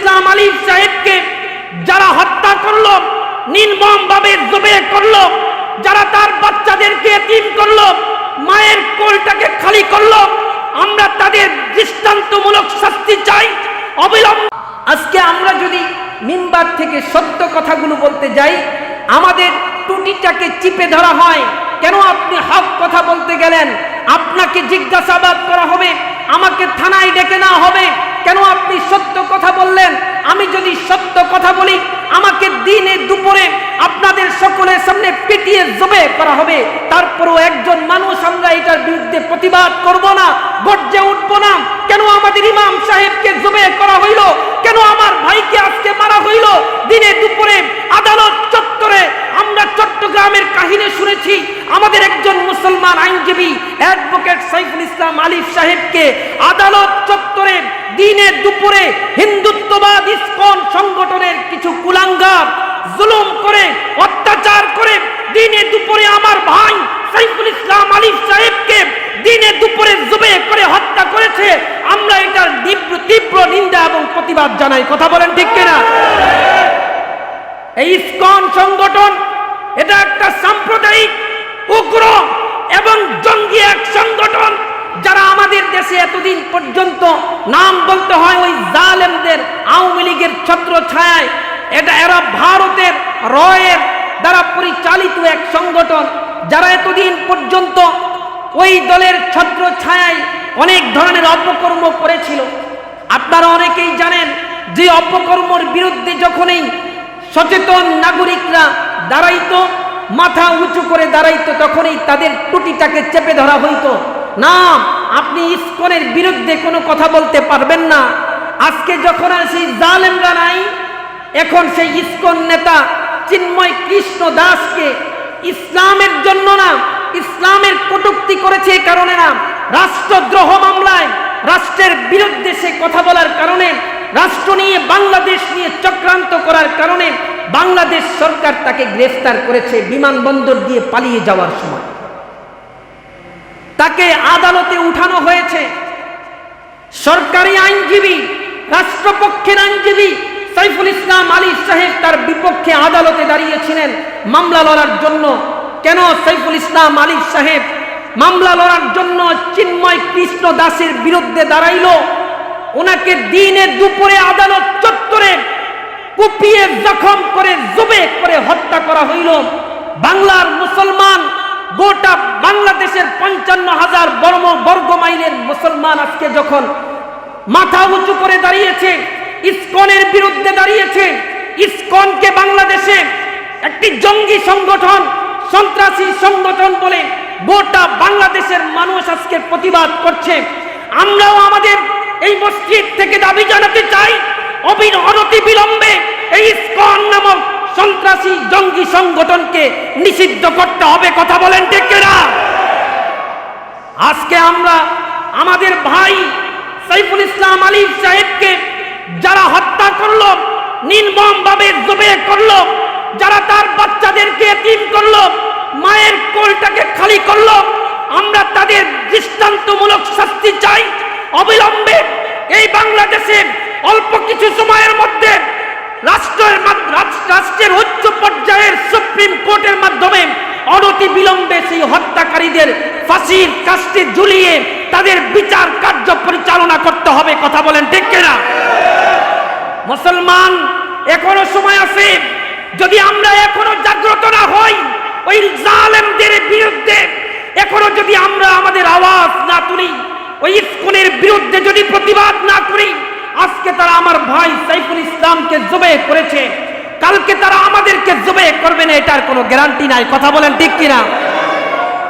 ইসলাম আলিফ সাহেবকে যারা হত্যা করল নির্মম ভাবে জবে করল, যারা তার বাচ্চাদেরকে এতিম করল, মায়ের কোলটাকে খালি করল, আমরা তাদের দৃষ্টান্তমূলক শাস্তি চাই, অবিলম্ব। আজকে আমরা যদি মিম্বার থেকে সত্য কথাগুলো বলতে যাই, আমাদের টুটিটাকে চিপে ধরা হয়। কেন আপনি হক কথা বলতে গেলেন? আপনাকে জিজ্ঞাসাবাদ করা হবে, আমাকে থানায় ডেকে নেওয়া হবে। কেন আপনি সত্য কথা বললেন? আমি যদি সত্য কথা বলি, আমাকে দিনে দুপুরে আপনাদের সকলের সামনে পিটিয়ে জবে করা হবে। তারপরও একজন মানুষ আমরা এটার বিরুদ্ধে প্রতিবাদ করব না, গর্জে উঠবো না। কেন আমাদের ইমাম সাহেবকে জবে করা হইল? কেন আমার ভাইকে আজকে মারা হইল? দিনে দুপুরে আদালত চত্বরে কাহিনী শুনেছি, আমাদের একজন মুসলমান আইনজীবী অ্যাডভোকেট সাইফুল ইসলাম আলিফ সাহেবকে আদালত চত্বরে দিনে দুপুরে হিন্দুত্ববাদ ইসকন সংগঠনের কিছু কুলাঙ্গার জুলুম করে, অত্যাচার করে দিনে দুপুরে আমার ভাই সাইফুল ইসলাম আলিফ সাহেবকে দিনে দুপুরে জুবে করে হত্যা করেছে। আমরা এটার তীব্র তীব্র নিন্দা এবং প্রতিবাদ জানাই। কথা বলেন ঠিক কিনা? এই ইসকন সংগঠন এটা একটা সাম্প্রদায়িক উগ্র এবং জঙ্গি এক সংগঠন যারা আমাদের দেশে এতদিন পর্যন্ত নাম বলতে হয় ওই জালেমদের, আওয়ামী লীগের ছত্র ছায় এটা এরা ভারতের রয়ের দ্বারা পরিচালিত এক সংগঠন যারা এতদিন পর্যন্ত ওই দলের ছত্র ছায় অনেক ধরনের অপকর্ম করেছিল। আপনারা অনেকেই জানেন যে অপকর্মর বিরুদ্ধে যখনই সচেতন নাগরিকরা দাঁড়াইতো, মাথা উঁচু করে দাঁড়াইতো, তখনই তাদের টুটিটাকে চেপে ধরা হইতো। না, আপনি ইস্কনের বিরুদ্ধে কোনো কথা বলতে পারবেন না। আজকে যখন সেই জালেমরা নাই, এখন সেই ইস্কন নেতা চিন্ময় কৃষ্ণ দাসকে ইসলামের জন্য না, ইসলামের কটুক্তি করেছে কারণে না, রাষ্ট্রদ্রোহ মামলায় রাষ্ট্রের বিরুদ্ধে সে কথা বলার কারণে রাষ্ট্র নিয়ে, বাংলাদেশ নিয়ে চক্রান্ত করার কারণে বাংলাদেশ সরকার তাকে গ্রেফতার করেছে বিমানবন্দর দিয়ে পালিয়ে যাওয়ার সময়। তাকে আদালতে উঠানো হয়েছে। সরকারি আইনজীবী, রাষ্ট্রপক্ষের আইনজীবী সাইফুল ইসলাম আলী সাহেব তার বিপক্ষে আদালতে দাঁড়িয়েছিলেন মামলা লড়ার জন্য। কেন সাইফুল ইসলাম আলী সাহেব মামলা লড়ার জন্য চিন্ময় কৃষ্ণ দাসের বিরুদ্ধে দাঁড়াইল? ওনাকে দিনে দুপুরে আদালত চত্বরে কুপিয়ে জখম করে, জবে করে হত্যা করা হইল। বাংলার মুসলমান, গোটা বাংলাদেশের পঞ্চান্ন হাজার বর্ম বর্গ মাইলের মুসলমান আজকে যখন মাথা উঁচু করে দাঁড়িয়েছে, ইসকনের বিরুদ্ধে দাঁড়িয়েছে, ইসকনকে বাংলাদেশে একটি জঙ্গি সংগঠন, সন্ত্রাসী সংগঠন বলে গোটা বাংলাদেশের মানুষ আজকে প্রতিবাদ করছে। আমরাও আমাদের এই মসজিদ থেকে দাবি জানাতে চাই, অবিন অনতি বিলম্বে এই ইসকন নামক সন্ত্রাসী জঙ্গি সংগঠনকে নিষিদ্ধ করতে হবে, কথা বলেন কিনা? আজকে আমরা আমাদের ভাই সাইফুল ইসলাম আলী সাহেবকে যারা হত্যা করল নির্মম ভাবে জবে করল, যারা তার বাচ্চাদেরকে এতিম করল, মায়ের কোলটাকে খালি করল, আমরা তাদের দৃষ্টান্তমূলক শাস্তি চাই অবিলম্বে এই বাংলাদেশে অল্প কিছু সময়ের মধ্যে রাষ্ট্রের রাষ্ট্রের উচ্চ পর্যায়ের সুপ্রিম কোর্টের মাধ্যমে অনতি বিলম্বে সেই হত্যাকারীদের ফাঁসির কাস্টে ঝুলিয়ে তাদের বিচার কার্য পরিচালনা করতে হবে, কথা বলেন ঠিক কিনা? মুসলমান এখনও সময় আছে, যদি আমরা এখনও জাগ্রত না হই, ওই জালেমদের বিরুদ্ধে, এখনও যদি আমরা আমাদের আওয়াজ না তুলি ওই স্কুলের বিরুদ্ধে যদি প্রতিবাদ না করি, আজকে তারা আমার ভাই সাইফুল ইসলামকে জবে করেছে। কালকে তারা আমাদেরকে জবে করবে না, এটার কোনো গ্যারান্টি নাই। কথা বলেন ঠিক কিনা?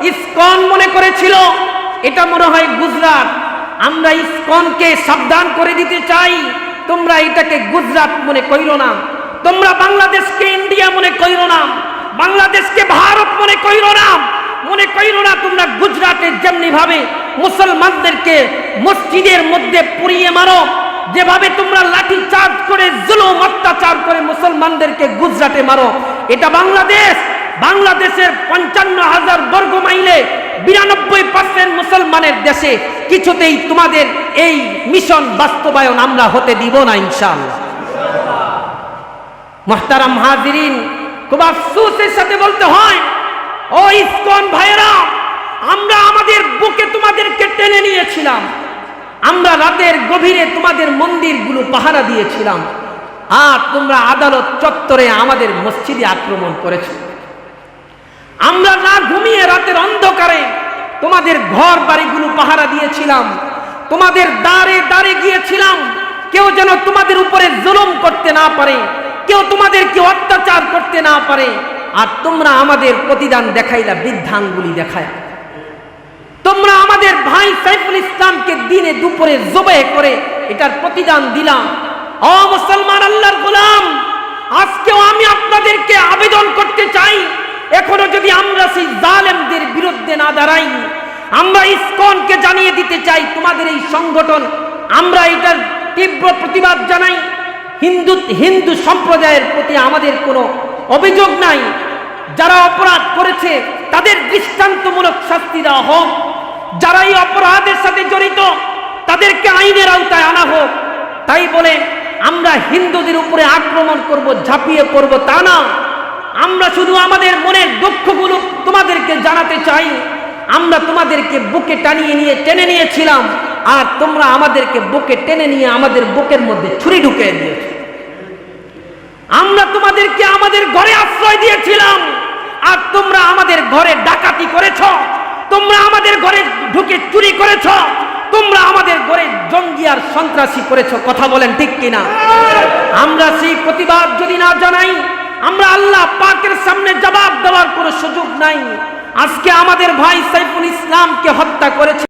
ইস্কন মনে করেছিল, এটা মনে হয় গুজরাট। আমরা ইস্কনকে সাবধান করে দিতে চাই, তোমরা এটাকে গুজরাট মনে কইরো না। তোমরা বাংলাদেশকে ইন্ডিয়া মনে কইরো না। বাংলাদেশকে ভারত মনে কইরো না। মনে কইরো না তোমরা গুজরাটের যেমনি ভাবে মুসলমানদেরকে মসজিদের মধ্যে পুড়িয়ে মারো, যেভাবে তোমরা লাঠি চার্জ করে জুলুম অত্যাচার করে মুসলমানদেরকে গুজরাটে মারো। এটা বাংলাদেশ। বাংলাদেশের পঞ্চান্ন হাজার বর্গ মাইলে বিরানব্বই পার্সেন্ট মুসলমানের দেশে কিছুতেই তোমাদের এই মিশন বাস্তবায়ন আমরা হতে দিব না, ইনশাআল্লাহ। মোহতারাম হাজিরিন, খুব আফসোসের সাথে বলতে হয় ও ইসকন ভাইয়েরা, আমরা আমাদের বুকে তোমাদেরকে টেনে নিয়েছিলাম। আমরা রাতের গভীরে তোমাদের মন্দিরগুলো পাহারা দিয়েছিলাম। আর তোমরা আদালত চত্বরে আমাদের মসজিদে আক্রমণ করেছ। আমরা না ঘুমিয়ে রাতের অন্ধকারে তোমাদের ঘর বাড়িগুলো পাহারা দিয়েছিলাম। তোমাদের দ্বারে দ্বারে গিয়েছিলাম। কেউ যেন তোমাদের উপরে জুলুম করতে না পারে, কেউ তোমাদেরকে অত্যাচার করতে না পারে। আর তোমরা আমাদের প্রতিদান দেখাইলা বৃদ্ধাঙ্গুলি দেখায়। তোমরা আমাদের ভাই সাইফুল ইসলামকে দিনে দুপুরে জবে করে এটার প্রতিদান দিলাম অ মুসলমান আল্লাহর গোলাম, আজকেও আমি আপনাদেরকে আবেদন করতে চাই, এখনও যদি আমরা সেই জালেমদের বিরুদ্ধে না দাঁড়াই, আমরা ইসকনকে জানিয়ে দিতে চাই, তোমাদের এই সংগঠন, আমরা এটার তীব্র প্রতিবাদ জানাই। হিন্দু হিন্দু সম্প্রদায়ের প্রতি আমাদের কোনো অভিযোগ নাই। যারা অপরাধ করেছে, তাদের দৃষ্টান্তমূলক শাস্তি দেওয়া হোক। যারা এই অপরাধের সাথে জড়িত, তাদেরকে আইনের আওতায় আনা হোক। তাই বলে, আমরা হিন্দুদের উপরে আক্রমণ করব, ঝাঁপিয়ে পড়ব তা না। আমরা শুধু আমাদের মনের দুঃখগুলো তোমাদেরকে জানাতে চাই। আমরা তোমাদেরকে বুকে টানিয়ে নিয়ে টেনে নিয়েছিলাম, আর তোমরা আমাদেরকে বুকে টেনে নিয়ে আমাদের বুকের মধ্যে ছুরি ঢুকিয়ে দিয়েছ। আমরা তোমাদেরকে আমাদের ঘরে আশ্রয় দিয়েছিলাম। আর তোমরা আমাদের ঘরে ডাকাতি করেছ। তোমরা আমাদের ঘরে ঢুকে চুরি করেছ। তোমরা আমাদের ঘরে জঙ্গি আর সন্ত্রাসী করেছ। কথা বলেন ঠিক কিনা? আমরা সেই প্রতিবাদ যদি না জানাই, আমরা আল্লাহ পাকের সামনে জবাব দেওয়ার কোনো সুযোগ নাই। আজকে আমাদের ভাই সাইফুল ইসলামকে হত্যা করেছে।